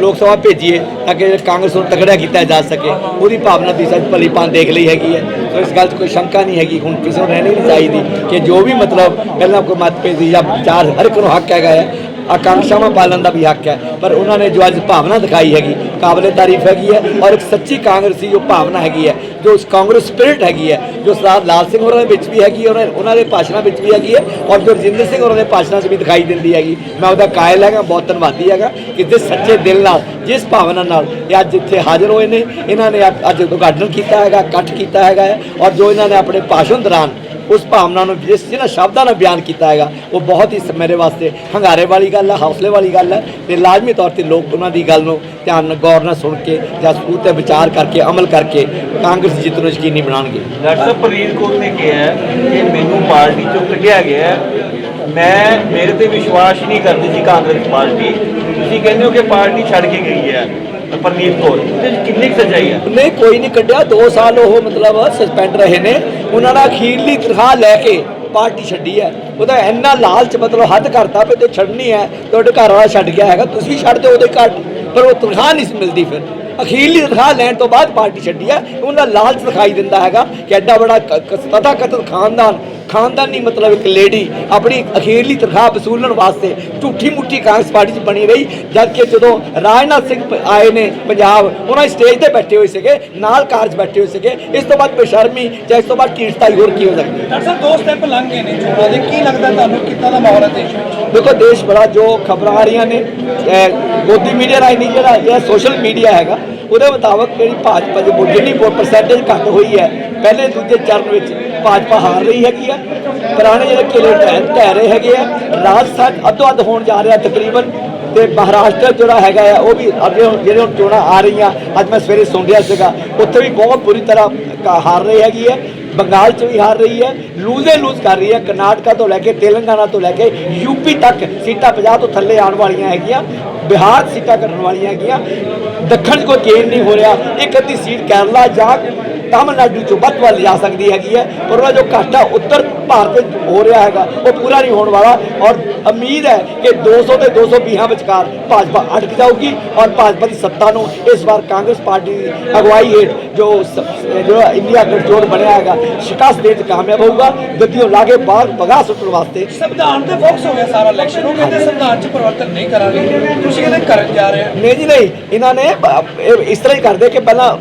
ਲੋਕ ਸਭਾ ਭੇਜੀਏ ਤਾਂ ਕਿ ਕਾਂਗਰਸ ਨੂੰ ਤਗੜਾ ਕੀਤਾ ਜਾ ਸਕੇ। ਉਹਦੀ ਭਾਵਨਾ ਦੀ ਸੱਚ ਭਲੀ ਭਾਂ ਦੇਖ ਲਈ ਹੈਗੀ ਹੈ। ਸੋ ਇਸ ਗੱਲ 'ਚ ਕੋਈ ਸ਼ੰਕਾ ਨਹੀਂ ਹੈਗੀ। ਹੁਣ ਕਿਸੇ ਨੂੰ ਰਹਿਣੀ ਨਹੀਂ ਚਾਹੀਦੀ ਕਿ ਜੋ ਵੀ ਮਤਲਬ ਪਹਿਲਾਂ ਕੋਈ ਮਤਭੇਦ ਜਾਂ ਵਿਚਾਰ ਹਰ ਇੱਕ ਨੂੰ ਹੱਕ ਹੈਗਾ ਹੈ ਆਕਾਂਸ਼ਾਵਾਂ ਪਾਲਣ ਦਾ ਵੀ ਹੱਕ ਹੈ, ਪਰ ਉਹਨਾਂ ਨੇ ਜੋ ਅੱਜ ਭਾਵਨਾ ਦਿਖਾਈ ਹੈਗੀ ਕਾਬਲੇ ਤਾਰੀਫ ਹੈਗੀ ਹੈ ਔਰ ਇੱਕ ਸੱਚੀ ਕਾਂਗਰਸੀ ਜੋ ਭਾਵਨਾ ਹੈਗੀ ਹੈ, ਜੋ ਉਸ ਕਾਂਗਰਸ ਸਪਿਰਿਟ ਹੈਗੀ ਹੈ, ਜੋ ਸਰਦਾਰ ਲਾਲ ਸਿੰਘ ਹੋਰਾਂ ਦੇ ਵਿੱਚ ਵੀ ਹੈਗੀ ਹੈ, ਔਰ ਉਹਨਾਂ ਦੇ ਭਾਸ਼ਣਾਂ ਵਿੱਚ ਵੀ ਹੈਗੀ ਹੈ, ਔਰ ਜੋ ਰਜਿੰਦਰ ਸਿੰਘ ਹੋਰਾਂ ਦੇ ਭਾਸ਼ਣਾਂ 'ਚ ਵੀ ਦਿਖਾਈ ਦਿੰਦੀ ਹੈਗੀ। ਮੈਂ ਉਹਦਾ ਕਾਇਲ ਹੈਗਾ, ਬਹੁਤ ਧੰਨਵਾਦੀ ਹੈਗਾ ਕਿ ਜਿਸ ਸੱਚੇ ਦਿਲ ਨਾਲ, ਜਿਸ ਭਾਵਨਾ ਨਾਲ ਇਹ ਅੱਜ ਇੱਥੇ ਹਾਜ਼ਰ ਹੋਏ ਨੇ। ਇਹਨਾਂ ਨੇ ਅੱਜ- ਅੱਜ ਉਦਘਾਟਨ ਕੀਤਾ ਹੈਗਾ, ਇਕੱਠ ਕੀਤਾ ਹੈਗਾ ਹੈ, ਔਰ ਜੋ ਇਹਨਾਂ ਨੇ ਆਪਣੇ ਭਾਸ਼ਣ ਦੌਰਾਨ ਉਸ ਭਾਵਨਾ ਨੂੰ ਜਿਸ ਜਿਹਨਾਂ ਸ਼ਬਦਾਂ ਨਾਲ ਬਿਆਨ ਕੀਤਾ ਹੈਗਾ, ਉਹ ਬਹੁਤ ਹੀ ਮੇਰੇ ਵਾਸਤੇ ਹੰਗਾਰੇ ਵਾਲੀ ਗੱਲ ਹੈ, ਹੌਸਲੇ ਵਾਲੀ ਗੱਲ ਹੈ ਤੇ ਲਾਜ਼ਮੀ ਤੌਰ ਤੇ ਲੋਕ ਉਹਨਾਂ ਦੀ ਗੱਲ ਨੂੰ ਧਿਆਨ ਨਾਲ, ਗੌਰ ਨਾਲ ਸੁਣ ਕੇ ਜਾਂ ਸਬੂਤ ਤੇ ਵਿਚਾਰ ਕਰਕੇ, ਅਮਲ ਕਰਕੇ ਕਾਂਗਰਸ ਜਿੱਤ ਨੂੰ ਯਕੀਨੀ ਬਣਾਉਣਗੇ। ਡਾਕਟਰ ਸਾਹਿਬ ਪ੍ਰਨੀਤ ਕੌਰ ਨੇ ਕਿਹਾ ਕਿ ਮੈਨੂੰ ਪਾਰਟੀ ਚੋਂ ਕੱਢਿਆ ਗਿਆ ਮੈਂ, ਮੇਰੇ ਤੇ ਵਿਸ਼ਵਾਸ ਨਹੀਂ ਕਰਦੀ ਸੀ ਕਾਂਗਰਸ ਪਾਰਟੀ। ਤੁਸੀਂ ਕਹਿੰਦੇ ਹੋ ਕਿ ਪਾਰਟੀ ਛੱਡ ਕੇ ਗਈ ਹੈ। ਪ੍ਰਨੀਤ ਕੌਰ। ਇਹਦੇ ਕਿੰਨੀ ਕੁ ਹੈ ਨਹੀਂ, ਕੋਈ ਨਹੀਂ ਕੱਢਿਆ। 2 ਸਾਲ ਉਹ ਮਤਲਬ ਸਸਪੈਂਡ ਰਹੇ ਨੇ। ਉਹਨਾਂ ਦਾ ਅਖੀਰਲੀ ਤਨਖਾਹ ਲੈ ਕੇ ਪਾਰਟੀ ਛੱਡੀ ਹੈ। ਉਹਦਾ ਇੰਨਾ ਲਾਲਚ ਮਤਲਬ ਹੱਦ ਕਰਤਾ ਵੀ ਤੇ ਛੱਡਣੀ ਹੈ, ਤੁਹਾਡੇ ਘਰ ਵਾਲਾ ਛੱਡ ਗਿਆ ਹੈਗਾ, ਤੁਸੀਂ ਛੱਡ ਦਿਓ ਉਹਦੇ ਘਰ। ਪਰ ਉਹ ਤਨਖਾਹ ਨਹੀਂ ਮਿਲਦੀ ਫਿਰ। ਅਖੀਰਲੀ ਤਨਖਾਹ ਲੈਣ ਤੋਂ ਬਾਅਦ ਪਾਰਟੀ ਛੱਡੀ ਹੈ। ਉਹਨਾਂ ਲਾਲਚ ਦਿਖਾਈ ਦਿੰਦਾ ਹੈਗਾ ਕਿ ਐਡਾ ਬੜਾ ਤਥਾ ਖਾਨਦਾਨ ਖਾਨਦਾਨੀ ਮਤਲਬ ਇੱਕ ਲੇਡੀ ਆਪਣੀ ਅਖੀਰਲੀ ਤਨਖਾਹ ਵਸੂਲਣ ਵਾਸਤੇ ਝੂਠੀ ਮੁੱਠੀ ਕਾਂਗਰਸ ਪਾਰਟੀ 'ਚ ਬਣੀ ਰਹੀ ਜਦ ਕਿ ਜਦੋਂ ਰਾਜਨਾਥ ਸਿੰਘ ਆਏ ਨੇ ਪੰਜਾਬ ਉਹਨਾਂ ਸਟੇਜ ਤੇ ਬੈਠੇ ਹੋਏ ਸੀਗੇ ਨਾਲ ਕਾਰਜ ਬੈਠੇ ਹੋਏ ਸੀਗੇ ਇਸ ਤੋਂ ਬਾਅਦ ਬੇਸ਼ਰਮੀ ਜਾਂ ਇਸ ਤੋਂ ਬਾਅਦ ਢੀਠਤਾਈ ਹੋਰ ਕੀ ਹੋ ਸਕਦੀ ਹੈ? ਡਾਕਟਰ ਸਾਹਿਬ ਦੋ ਸਟੈਪ ਲੰਘ ਗਏ ਨੇ ਚੋਣਾਂ ਦੇ। ਕੀ ਲੱਗਦਾ ਤੁਹਾਨੂੰ ਕਿੱਦਾਂ ਦਾ ਮਾਹੌਲ ਹੈ ਦੇਸ਼ ਵਿੱਚ? ਦੇਖੋ ਦੇਸ਼ ਬੜਾ ਜੋ ਖਬਰਾਂ ਆ ਰਹੀਆਂ ਨੇ ਗੋਦੀ ਮੀਡੀਆ ਰਾਹੀਂ ਨਹੀਂ ਜਿਹੜਾ ਜਿਹੜਾ ਸੋਸ਼ਲ ਮੀਡੀਆ ਹੈਗਾ ਉਹਦੇ ਮੁਤਾਬਕ ਜਿਹੜੀ ਭਾਜਪਾ ਦੀ ਵੋਟ- ਜਿੰਨੀ ਵੋਟ ਪਰਸੈਂਟੇਜ ਘੱਟ ਹੋਈ ਹੈ, ਪਹਿਲੇ ਦੂਜੇ ਚਰਨ ਵਿੱਚ ਭਾਜਪਾ ਹਾਰ ਰਹੀ ਹੈਗੀ ਹੈ ਪੁਰਾਣੇ ਜਿਹੜੇ ਕਿਲੇ ਢਹਿ ਢਹਿ ਰਹੇ ਹੈਗੇ ਆ, ਰਾਜਸਥਾਨ ਅੱਧੋ ਅੱਧ ਹੋਣ ਜਾ ਰਿਹਾ ਤਕਰੀਬਨ ਤੇ ਮਹਾਰਾਸ਼ਟਰ ਜਿਹੜਾ ਹੈਗਾ ਆ, ਉਹ ਵੀ ਅੱਗੇ ਹੁਣ ਜਿਹੜੇ ਹੁਣ ਚੋਣਾਂ ਆ ਰਹੀਆਂ, ਅੱਜ ਮੈਂ ਸਵੇਰੇ ਸੁਣ ਰਿਹਾ ਸੀਗਾ, ਉੱਥੇ ਵੀ ਬਹੁਤ ਬੁਰੀ ਤਰ੍ਹਾਂ ਕ- ਹਾਰ ਰਹੀ ਹੈਗੀ ਹੈ ਬੰਗਾਲ ਚ ਵੀ ਹਾਰ ਰਹੀ ਹੈ ਲੂਜ਼ੇ ਲੂਜ਼ ਕਰ ਰਹੀ ਹੈ ਕਰਨਾਟਕਾ ਤੋਂ ਲੈ ਕੇ ਤੇਲੰਗਾਨਾ ਤੋਂ ਲੈ ਕੇ ਯੂਪੀ ਤੱਕ ਸੀਟਾਂ 50 ਤੋਂ ਥੱਲੇ ਆਉਣ ਵਾਲੀਆਂ ਹੈਗੀਆਂ, ਬਿਹਾਰ ਸੀਟਾਂ ਕਰਨ ਵਾਲੀਆਂ ਹੈਗੀਆਂ। ਦੱਖਣ 'ਚ ਕੋਈ ਗੇਨ ਨਹੀਂ ਹੋ ਰਿਹਾ। ਇੱਕ ਅੱਧੀ ਸੀਟ ਕੇਰਲਾ ਜਾਂ ਤਾਮਿਲਨਾਡੂ ਚੋਂ ਵੱਧ ਵੱਲ ਜਾ ਸਕਦੀ ਹੈਗੀ ਹੈ। ਪਰ ਉਹਦਾ ਜੋ ਘਾਟਾ ਉੱਤਰ ਭਾਰਤ ਵਿੱਚ ਹੋ ਰਿਹਾ ਹੈਗਾ, ਉਹ ਪੂਰਾ ਨਹੀਂ ਹੋਣ ਵਾਲਾ। ਔਰ ਉਮੀਦ ਹੈ ਕਿ 200 ਤੇ 220 ਵਿਚਕਾਰ ਭਾਜਪਾ ਅਟਕ ਜਾਊਗੀ ਔਰ ਭਾਜਪਾ ਦੀ ਸੱਤਾ ਨੂੰ ਇਸ ਵਾਰ ਕਾਂਗਰਸ ਪਾਰਟੀ ਦੀ ਅਗਵਾਈ ਹੇਠ ਜੋ ਜੋ ਇੰਡੀਆ ਗਠਜੋੜ ਬਣਿਆ ਹੈਗਾ ਸ਼ਿਕਸਤ ਦੇਣ ਕਾਮਯਾਬ ਹੋਊਗਾ। ਗੱਡੀਆਂ ਲਾ ਕੇ ਬਾਹਰ ਭਗਾ ਸੁੱਟਣ ਵਾਸਤੇ ਸੰਵਿਧਾਨ ਤੇ ਫੋਕਸ ਹੋ ਗਿਆ ਸਾਰਾ ਇਲੈਕਸ਼ਨ ਉਹ ਕਹਿੰਦੇ ਸੰਵਿਧਾਨ 'ਚ ਪਰਿਵਰਤਨ ਨਹੀਂ ਕਰਾਂਗੇ। ਤੁਸੀਂ ਕਹਿੰਦੇ ਕਰਨ ਜਾ ਰਹੇ ਹੋ। ਨਹੀਂ ਜੀ ਨਹੀਂ। ਇਹਨਾਂ ਨੇ ਇਸ ਤਰ੍ਹਾਂ ਹੀ ਕਰਦੇ ਕਿ ਪਹਿਲਾਂ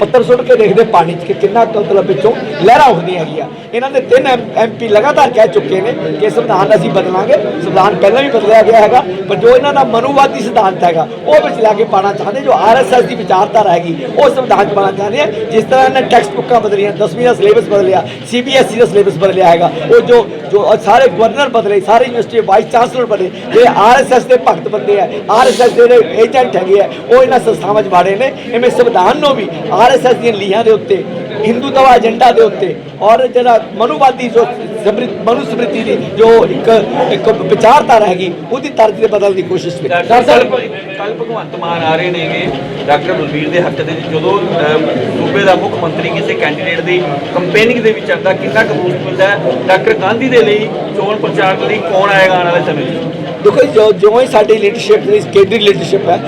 ਪੱਤਰ ਸੁੱਟ ਕੇ ਦੇਖਦੇ ਪਾਣੀ 'ਚ ਕਿ ਕਿੰਨਾ ਮਤਲਬ ਵਿੱਚੋਂ ਲਹਿਰਾਂ ਉੱਠਦੀਆਂ ਹੈਗੀਆਂ। ਇਹਨਾਂ ਦੇ ਤਿੰਨ ਐਮਪੀ ਲਗਾਤਾਰ ਕਹਿ ਚੁੱਕੇ ਨੇ ਕਿ ਸੰਵਿਧਾਨ ਅਸੀਂ ਬਦਲਾਂਗੇ। ਸੰਵਿਧਾਨ ਪਹਿਲਾਂ ਵੀ ਬਦਲਿਆ ਗਿਆ ਹੈਗਾ, ਪਰ ਜੋ ਇਹਨਾਂ ਦਾ ਮਨੋਵਾਦੀ ਸਿਧਾਂਤ ਹੈਗਾ, ਉਹ ਵਿੱਚ ਲਾ ਕੇ ਪਾਣਾ ਚਾਹੁੰਦੇ, ਜੋ ਆਰਐਸਐਸ ਦੀ ਵਿਚਾਰਧਾਰਾ ਹੈਗੀ, ਉਹ ਸੰਵਿਧਾਨ 'ਚ ਪਾਣਾ ਚਾਹੁੰਦੇ ਆ। ਜਿਸ ਤਰ੍ਹਾਂ ਇਹਨਾਂ ਟੈਕਸਟ ਬੁੱਕਾਂ ਬਦਲੀਆਂ 10ਵੀਂ ਦਾ ਸਿਲੇਬਸ ਬਦਲਿਆ ਸੀਬੀਐਸਈ ਦਾ ਸਿਲੇਬਸ ਬਦਲਿਆ ਹੈਗਾ, ਉਹ ਜੋ ਜੋ ਸਾਰੇ ਗਵਰਨਰ ਬਦਲੇ, ਸਾਰੇ ਯੂਨੀਵਰਸਿਟੀ ਵਾਈਸ ਚਾਂਸਲਰ ਬਦਲੇ ਜਿਹੜੇ ਆਰਐਸਐਸ ਦੇ ਭਗਤ ਬੰਦੇ ਆ ਆਰਐਸਐਸ ਦੇ ਜਿਹੜੇ ਏਜੰਟ ਹੈਗੇ ਆ, ਉਹ ਇਹਨਾਂ ਸੰਸਥਾਵਾਂ 'ਚ ਬਾੜੇ ਨੇ, ਇਵੇਂ ਸੰਵਿਧਾਨ ਨੂੰ ਵੀ ਆਰਐਸਐਸ ਦੀਆਂ ਲੀਹਾਂ ਦੇ ਉੱਤੇ ਹਿੰਦੂਤਵਾ ਏਜੰਡਾ ਦੇ ਉੱਤੇ, ਔਰ ਜਿਹੜਾ ਮਨੁਵਾਦੀ ਜੋ ਸਮ੍ਰਿ- ਮਨੂ ਸਮ੍ਰਿਤੀ ਦੀ ਜੋ ਇੱਕ ਇੱਕ ਵਿਚਾਰਧਾਰਾ ਹੈਗੀ ਉਹਦੀ ਤਰਜ ਦੇ ਬਦਲਣ ਦੀ ਕੋਸ਼ਿਸ਼ ਵਿੱਚ ਡਾਕਟਰ ਸਾਹਿਬ ਕੱਲ ਭਗਵੰਤ ਮਾਨ ਆ ਰਹੇ ਨੇਗੇ ਡਾਕਟਰ ਬਲਬੀਰ ਦੇ ਹੱਕ ਦੇ ਵਿੱਚ। ਜਦੋਂ ਸੂਬੇ ਦਾ ਮੁੱਖ ਮੰਤਰੀ ਕਿਸੇ ਕੈਂਡੀਡੇਟ ਦੀ ਕੰਪੇਨਿੰਗ ਦੇ ਵਿੱਚ ਆਉਂਦਾ ਕਿੰਨਾ ਕੁ ਬੂਸਟ ਮਿਲਦਾ ਹੈ? ਡਾਕਟਰ ਗਾਂਧੀ ਦੇ ਲਈ ਚੋਣ ਪ੍ਰਚਾਰ ਲਈ ਕੌਣ ਆਏਗਾ ਆਉਣ ਵਾਲੇ ਸਮੇਂ 'ਚ ਦੇਖੋ ਜੀ, ਹੀ ਸਾਡੀ ਲੀਡਰਸ਼ਿਪ ਦੀ ਕੇਂਦਰੀ ਲੀਡਰਸ਼ਿਪ ਹੈ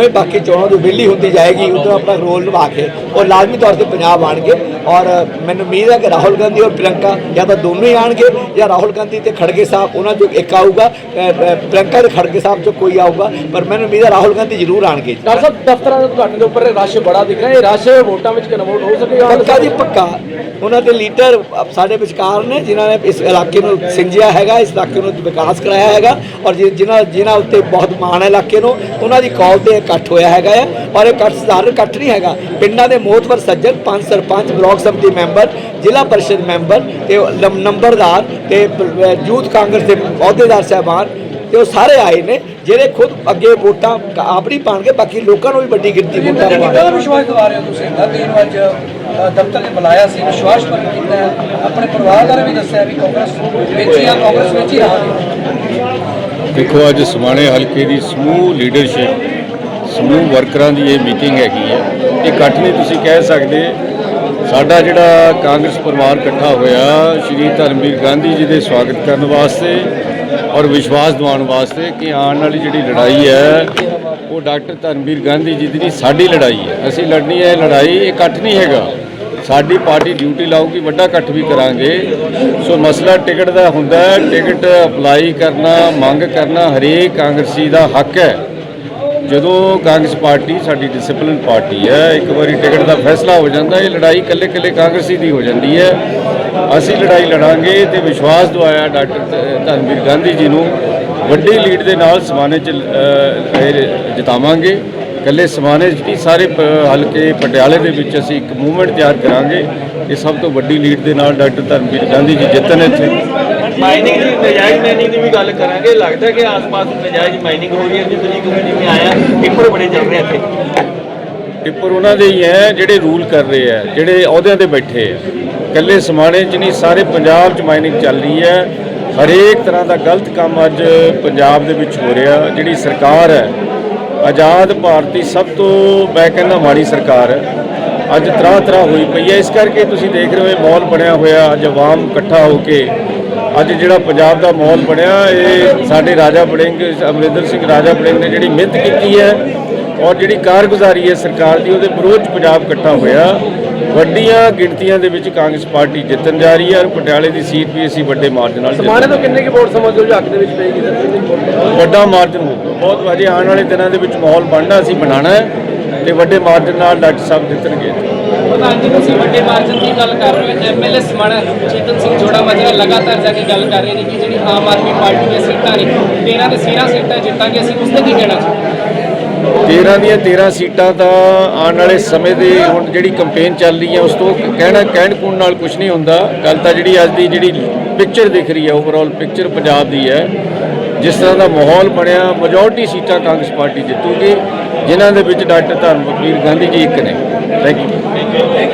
ਹੀ ਬਾਕੀ ਚੋਣਾਂ ਤੋਂ ਵਿਹਲੀ ਹੁੰਦੀ ਜਾਏਗੀ ਉਦੋਂ ਆਪਣਾ ਰੋਲ ਨਿਭਾ ਕੇ ਉਹ ਲਾਜ਼ਮੀ ਤੌਰ ਤੇ ਪੰਜਾਬ ਆਣਗੇ। ਔਰ ਮੈਨੂੰ ਉਮੀਦ ਹੈ ਕਿ ਰਾਹੁਲ ਗਾਂਧੀ ਔਰ ਪ੍ਰਿਯੰਕਾ ਜਾਂ ਤਾਂ ਦੋਨੋਂ ਹੀ ਆਣਗੇ ਜਾਂ ਰਾਹੁਲ ਗਾਂਧੀ ਤੇ ਖੜਗੇ ਸਾਹਿਬ ਉਹਨਾਂ ਚੋਂ ਇੱਕ ਆਊਗਾ ਪ੍ਰਿਯੰਕਾ ਤੇ ਖੜਗੇ ਸਾਹਿਬ ਚੋਂ ਕੋਈ ਆਊਗਾ ਪਰ ਮੈਨੂੰ ਉਮੀਦ ਹੈ ਰਾਹੁਲ ਗਾਂਧੀ ਜ਼ਰੂਰ ਆਣਗੇ। ਡਾਕਟਰ ਸਾਹਿਬ ਦਫ਼ਤਰਾਂ ਦੇ ਦੇ ਉੱਪਰ ਰਸ਼ ਬੜਾ ਦਿਖ ਰਿਹਾ ਇਹ ਰਸ਼ ਵੋਟਾਂ ਵਿੱਚ ਕਨਵਰਟ ਹੋ ਸਕੇਗਾ ਪੱਕਾ ਜੀ ਪੱਕਾ। ਉਹਨਾਂ ਦੇ ਲੀਡਰ ਸਾਡੇ ਵਿਚਕਾਰ ਨੇ ਜਿਨ੍ਹਾਂ ਨੇ ਇਸ ਇਲਾਕੇ ਨੂੰ ਸਿੰਜਿਆ ਹੈਗਾ ਇਸ ਇਲਾਕੇ ਨੂੰ ਵਿਕਾਸ ਕਰਾਇਆ ਹੈਗਾ ਔਰ ਜਿਨ੍ਹਾਂ ਜਿਨ੍ਹਾਂ ਉੱਤੇ ਬਹੁਤ ਮਾਣ ਹੈ ਇਲਾਕੇ ਨੂੰ ਉਹਨਾਂ ਦੀ ਕਾਲ ਤੇ ਇਕੱਠ ਹੋਇਆ ਹੈਗਾ ਆ। ਔਰ ਇਹ ਇਕੱਠ ਸਧਾਰਨ ਇਕੱਠ ਨਹੀਂ ਹੈਗਾ। ਪਿੰਡਾਂ ਦੇ ਮੋਹਤਵਰ ਸੱਜਣ ਪੰਜ ਸਰਪੰਚ ਬਲਾਕ ਸਮਿਤੀ ਮੈਂਬਰ ਜ਼ਿਲ੍ਹਾ ਪਰਿਸ਼ਦ ਮੈਂਬਰ ਤੇ ਨੰਬਰਦਾਰ ਤੇ ਯੂਥ ਕਾਂਗਰਸ ਦੇ ਅਹੁਦੇਦਾਰ ਸਾਹਿਬਾਨ ਤੇ ਉਹ ਸਾਰੇ ਆਏ ਨੇ ਜਿਹੜੇ ਖੁਦ ਅੱਗੇ ਵੋਟਾਂ ਕ- ਆਪ ਨਹੀਂ ਪਾਣਗੇ ਬਾਕੀ ਲੋਕਾਂ ਨੂੰ ਵੀ ਵੱਡੀ ਗਿਣਤੀ ਵੋਟਾਂ ਕਿੰਨਾ ਪਾਉਣਗੇ। ਵਿਸ਼ਵਾਸ ਦਿਵਾ ਰਹੇ ਹੋ ਤੁਸੀਂ? ਹਰਦੀਪ ਨੂੰ ਅੱਜ ਦਫ਼ਤਰ 'ਚ ਬੁਲਾਇਆ ਸੀ ਵਿਸ਼ਵਾਸ ਪ੍ਰਗਟ ਕੀਤਾ ਹੈ। ਆਪਣੇ ਪਰਿਵਾਰਦਾਰ ਵੀ ਦੱਸਿਆ ਵੀ ਕਾਂਗਰਸ ਵਿੱਚ ਜਾਂ ਕਾਂਗਰਸ ਵਿੱਚ ਹੀ ਰਹਾਂਗੇ। ਦੇਖੋ ਅੱਜ ਸਮਾਣੇ ਹਲਕੇ ਦੀ ਸਮੂਹ ਲੀਡਰਸ਼ਿਪ ਸਮੂਹ ਵਰਕਰਾਂ ਦੀ ਇਹ ਮੀਟਿੰਗ ਹੈਗੀ ਹੈ। ਇਹ ਇਕੱਠ ਨਹੀਂ ਤੁਸੀਂ ਕਹਿ ਸਕਦੇ। ਸਾਡਾ ਜਿਹੜਾ ਕਾਂਗਰਸ ਪਰਿਵਾਰ ਇਕੱਠਾ ਹੋਇਆ, ਸ਼੍ਰੀ ਧਰਮਵੀਰ ਗਾਂਧੀ ਜੀ ਦੇ ਸਵਾਗਤ ਕਰਨ ਵਾਸਤੇ ਔਰ ਵਿਸ਼ਵਾਸ ਦਿਵਾਉਣ ਵਾਸਤੇ ਕਿ ਆਉਣ ਵਾਲੀ ਜਿਹੜੀ ਲੜਾਈ ਹੈ, ਉਹ ਡਾਕਟਰ ਧਰਮਵੀਰ ਗਾਂਧੀ ਜੀ ਦੀ ਨਹੀਂ, ਸਾਡੀ ਲੜਾਈ ਹੈ। ਅਸੀਂ ਲੜਨੀ ਹੈ, ਇਹ ਲੜਾਈ ਇਹ ਇਕੱਠ ਨਹੀਂ ਹੈਗਾ। ਸਾਡੀ ਪਾਰਟੀ ਡਿਊਟੀ ਲਾਊਗੀ, ਵੱਡਾ ਇਕੱਠ ਵੀ ਕਰਾਂਗੇ। ਸੋ ਮਸਲਾ ਟਿਕਟ ਦਾ ਹੁੰਦਾ ਹੈ, ਟਿਕਟ ਅਪਲਾਈ ਕਰਨਾ, ਮੰਗ ਕਰਨਾ ਹਰੇਕ ਕਾਂਗਰਸੀ ਦਾ ਹੱਕ ਹੈ। ਜਦੋਂ ਕਾਂਗਰਸ ਪਾਰਟੀ ਸਾਡੀ ਡਿਸਪਲਿਨ ਪਾਰਟੀ ਹੈ ਇੱਕ ਵਾਰੀ ਟਿਕਟ ਦਾ ਫੈਸਲਾ ਹੋ ਜਾਂਦਾ ਇਹ ਲੜਾਈ ਇਕੱਲੇ ਇਕੱਲੇ ਕਾਂਗਰਸੀ ਦੀ ਹੋ ਜਾਂਦੀ ਹੈ। ਅਸੀਂ ਲੜਾਈ ਲੜਾਂਗੇ ਤੇ ਵਿਸ਼ਵਾਸ ਦਵਾਇਆ ਡਾਕਟਰ ਧ- ਧਰਮਵੀਰ ਗਾਂਧੀ ਜੀ ਨੂੰ। ਵੱਡੀ ਲੀਡ ਦੇ ਨਾਲ ਸਮਾਨੇ ਚ ਅ, ਜਿਤਾਵਾਂਗੇ। ਇਕੱਲੇ ਸਮਾਨੇ 'ਚ ਨਹੀਂ ਸਾਰੇ ਪ- ਹਲਕੇ ਪਟਿਆਲੇ ਦੇ ਵਿੱਚ ਅਸੀਂ ਇੱਕ ਮੂਵਮੈਂਟ ਤਿਆਰ ਕਰਾਂਗੇ। ਇਹ ਸਭ ਤੋਂ ਵੱਡੀ ਲੀਡ ਦੇ ਨਾਲ ਡਾਕਟਰ ਧਰਮਵੀਰ ਗਾਂਧੀ ਜੀ ਜਿੱਤਣ ਇੱਥੇ। ਮਾਈਨਿੰਗ ਦੀ ਨਜਾਇਜ਼ ਮਾਈਨਿੰਗ ਦੀ ਵੀ ਗੱਲ ਕਰਾਂਗੇ। ਲੱਗਦਾ ਕਿ ਆਸ-ਪਾਸ ਨਜਾਇਜ਼ ਮਾਈਨਿੰਗ ਹੋ ਰਹੀ ਹੈ ਜਿਸ ਤਰੀਕੇ ਨਾਲ ਆਇਆ ਟਿੱਪਰ ਬੜੇ ਚੱਲ ਰਹੇ ਇੱਥੇ। ਟਿੱਪਰ ਉਹਨਾਂ ਦੇ ਹੀ ਹੈ, ਜਿਹੜੇ ਰੂਲ ਕਰ ਰਹੇ ਆ, ਜਿਹੜੇ ਅਹੁਦਿਆਂ ਤੇ ਬੈਠੇ ਆ। ਇਕੱਲੇ ਸਮਾਣੇ 'ਚ ਨਹੀਂ, ਸਾਰੇ ਪੰਜਾਬ 'ਚ ਮਾਈਨਿੰਗ ਚੱਲ ਰਹੀ ਹੈ। ਹਰੇਕ ਤਰ੍ਹਾਂ ਦਾ ਗਲਤ ਕੰਮ ਅੱਜ ਪੰਜਾਬ ਦੇ ਵਿੱਚ ਹੋ ਰਿਹਾ। ਜਿਹੜੀ ਸਰਕਾਰ ਹੈ, ਆਜ਼ਾਦ ਭਾਰਤੀ ਸਭ ਤੋਂ, ਮੈਂ ਕਹਿੰਦਾ ਮਾੜੀ ਸਰਕਾਰ ਹੈ, ਅੱਜ ਤਰ੍ਹਾਂ ਤਰ੍ਹਾਂ ਹੋਈ ਪਈ ਹੈ। ਇਸ ਕਰਕੇ ਤੁਸੀਂ ਦੇਖ ਰਹੇ ਹੋ ਮੌਲ ਬਣਿਆ ਹੋਇਆ, ਅੱਜ ਆਵਾਮ ਇਕੱਠਾ ਹੋ ਕੇ ਅੱਜ ਜਿਹੜਾ ਪੰਜਾਬ ਦਾ ਮਾਹੌਲ ਬਣਿਆ ਇਹ ਸਾਡੇ ਰਾਜਾ ਵੜਿੰਗ ਅਮਰਿੰਦਰ ਸਿੰਘ ਰਾਜਾ ਵੜਿੰਗ ਨੇ ਜਿਹੜੀ ਮਿਹਨਤ ਕੀਤੀ ਹੈ ਔਰ ਜਿਹੜੀ ਕਾਰਗੁਜ਼ਾਰੀ ਹੈ ਸਰਕਾਰ ਦੀ ਉਹਦੇ ਵਿਰੋਧ 'ਚ ਪੰਜਾਬ ਇਕੱਠਾ ਹੋਇਆ। ਵੱਡੀਆਂ ਗਿਣਤੀਆਂ ਦੇ ਵਿੱਚ ਕਾਂਗਰਸ ਪਾਰਟੀ ਜਿੱਤਣ ਜਾ ਰਹੀ ਹੈ ਔਰ ਪਟਿਆਲੇ ਦੀ ਸੀਟ ਵੀ ਅਸੀਂ ਵੱਡੇ ਮਾਰਜਨ ਨਾਲ ਸਮਾਣੇ। ਤੋਂ ਕਿੰਨੇ ਕੀ ਵੋਟ ਸਮਝਦੇ ਹੋ ਜੋ ਹੱਕ ਦੇ ਵਿੱਚ ਪਏਗੀ ਵੱਡਾ ਮਾਰਜਨ ਹੋਊਗਾ। ਬਹੁਤ ਵਾਜੇ ਆਉਣ ਵਾਲੇ ਦਿਨਾਂ ਦੇ ਵਿੱਚ ਮਾਹੌਲ ਬਣਨਾ ਅਸੀਂ ਬਣਾਉਣਾ ਹੈ ਤੇ ਵੱਡੇ ਮਾਰਜਨ ਨਾਲ ਡਾਕਟਰ ਸਾਹਿਬ ਜਿੱਤਣਗੇ। ਪ੍ਰਧਾਨ ਜੀ ਤੁਸੀਂ ਵੱਡੇ ਮਾਰਜਨ ਦੀ ਗੱਲ ਕਰ ਰਹੇ ਹੋ ਐਮਐਲਏ ਸਮਾਣਾ ਚੇਤਨ ਸਿੰਘ ਜੋੜਾ ਮਜਰਾ ਲਗਾਤਾਰ ਜਾ ਕੇ ਗੱਲ ਕਰ ਰਹੇ ਨੇ ਕਿ ਜਿਹੜੀ ਆਮ ਆਦਮੀ ਪਾਰਟੀ ਦੀਆਂ ਸੀਟਾਂ ਨੇ 13 ਦੇ 13 ਸੀਟਾਂ ਜਿੱਤਾਂਗੇ ਅਸੀਂ, ਉਸ ਤੇ ਕੀ ਕਹਿਣਾ ਚਾਹੁੰਦੇ 13 ਦੀਆਂ 13 ਸੀਟਾਂ ਤਾਂ ਆਉਣ ਵਾਲੇ ਸਮੇਂ ਦੇ ਹੁਣ ਜਿਹੜੀ ਕੰਪੇਨ ਚੱਲ ਰਹੀ ਹੈ, ਉਸ ਤੋਂ ਕਹਿਣਾ ਕਹਿਣ ਕੂਣ ਨਾਲ ਕੁਝ ਨਹੀਂ ਹੁੰਦਾ। ਗੱਲ ਤਾਂ ਜਿਹੜੀ ਅੱਜ ਦੀ ਜਿਹੜੀ ਪਿਕਚਰ ਦਿਖ ਰਹੀ ਹੈ ਓਵਰਆਲ ਪਿਕਚਰ ਪੰਜਾਬ ਦੀ ਹੈ। ਜਿਸ ਤਰ੍ਹਾਂ ਦਾ ਮਾਹੌਲ ਬਣਿਆ ਮੈਜੋਰਟੀ ਸੀਟਾਂ ਕਾਂਗਰਸ ਪਾਰਟੀ ਜਿੱਤੂਗੀ, ਜਿਨ੍ਹਾਂ ਦੇ ਵਿੱਚ ਡਾਕਟਰ ਧਰਮਵੀਰ ਗਾਂਧੀ ਜੀ ਇੱਕ ਨੇ। Thank you